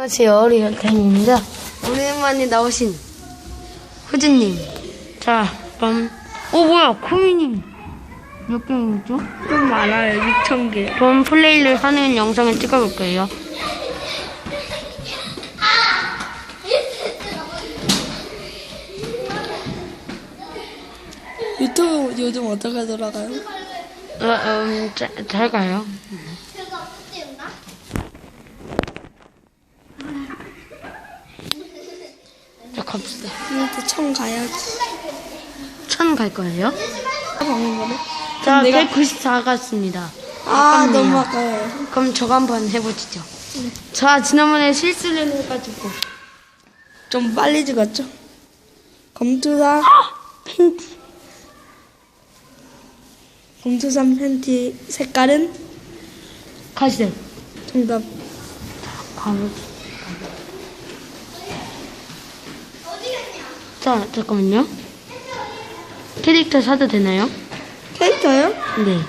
안녕하세요. 리얼타임입니다. 오랜만에 나오신 후즈님. 자, 그럼, 오, 뭐야, 코미님. 몇 개이죠? 좀 많아요. 6천 개. 그럼 플레이를 하는 영상을 찍어볼 거예요. 유튜브 요즘 어떻게 돌아가요? 어, 음, 자, 잘 가요. 갑시다. 이제 천 가야지. 천 갈 거예요? 방금 거네. 자, 내가- 194 갔습니다. 아, 아깝네요. 너무 아까워요. 그럼 저거 한번 해보시죠. 자, 지난번에 실수를 해가지고. 좀 빨리 찍었죠? 검투사, 팬티. 검투산 팬티 색깔은 가시죠. 정답. 가보. 자, 잠깐만요. 캐릭터 사도 되나요? 캐릭터요? 네.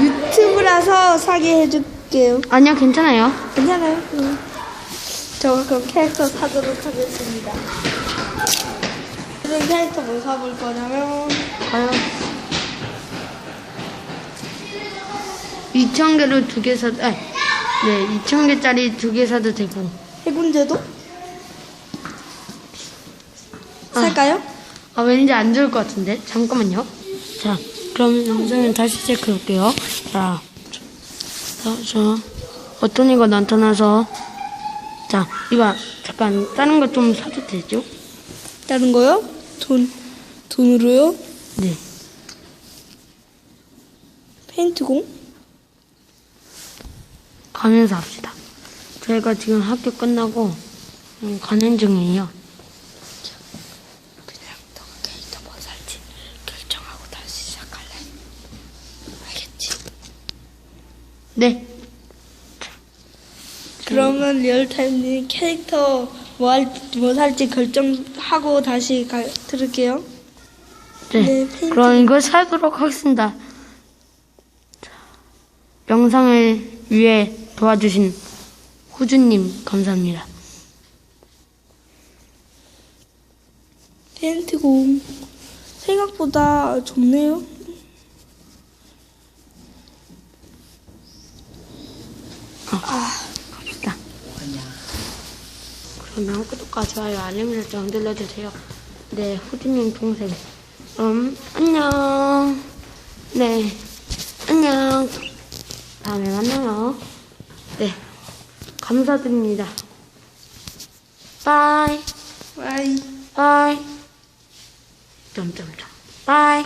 유튜브라서 사게 해줄게요. 아니요, 괜찮아요. 괜찮아요? 응. 저 그럼 캐릭터 사도록 하겠습니다. 무슨 캐릭터 뭐 사볼 거냐면 과연 2,000개를 두개 사도, 아, 네, 2,000개짜리 두 개 사도 되고. 해군제도 살까요? 아, 왠지 안 좋을 것 같은데? 잠깐만요. 자, 그럼 영상을 다시 체크해 볼게요. 자, 자, 자, 어떤 이가 나타나서, 자, 이거, 잠깐, 다른 거 좀 사도 되죠? 다른 거요? 돈 돈으로요? 네. 페인트공? 가면서 합시다. 저희가 지금 학교 끝나고, 음, 가는 중이에요. 그냥 너가 캐릭터 뭐 살지 결정하고 다시 시작할래. 알겠지? 네. 그러면 리얼타임님 캐릭터 뭐, 할, 뭐 살지 결정하고 다시 가, 들을게요. 네. 네. 그럼 이거 사도록 하겠습니다. 자, 영상을 위해 도와주신 후주님, 감사합니다. 페인트공 생각보다 좋네요. 갑시다. 그러면 구독과 좋아요, 알림 설정 눌러주세요. 네, 후주님 동생. 음, 안녕. 네, 안녕. 다음에 만나요. 네, 감사드립니다. 바이, 바이. 바이. 점점점. 바이.